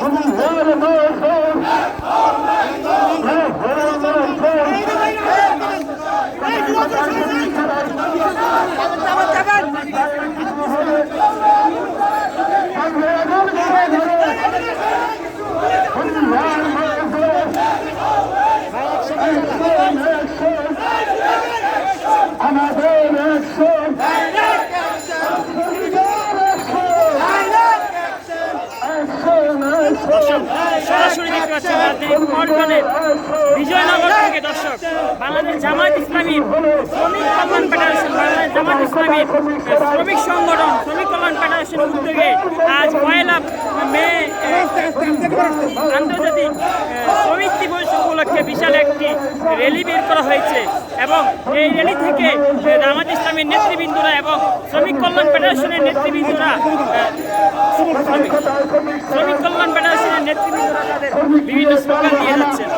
We will দর্শক সরাসরি দেখতে পাচ্ছেন রাজধানী পল্টনের বিজয়নগর থেকে দর্শক বাংলাদেশ জামাত ইসলামীর শ্রমিক কল্যাণ ফেডারেশন বাংলাদেশ জামাত ইসলামীর শ্রমিক সংগঠন শ্রমিক কল্যাণ ফেডারেশনের উদ্যোগে আজ পয়লা মে আন্তর্জাতিক শ্রমিক দিবস উপলক্ষে বিশাল একটি র্যালি বের করা হয়েছে এবং এই র্যালি থেকে জামাত ইসলামের নেতৃবৃন্দরা এবং শ্রমিক কল্যাণ ফেডারেশনের নেতৃবৃন্দরা শ্রমিক শ্রমিক কল্যাণ ফেডারেশনের নেতৃবৃন্দরা তাদের বিভিন্ন স্লোগান দিয়ে যাচ্ছেন।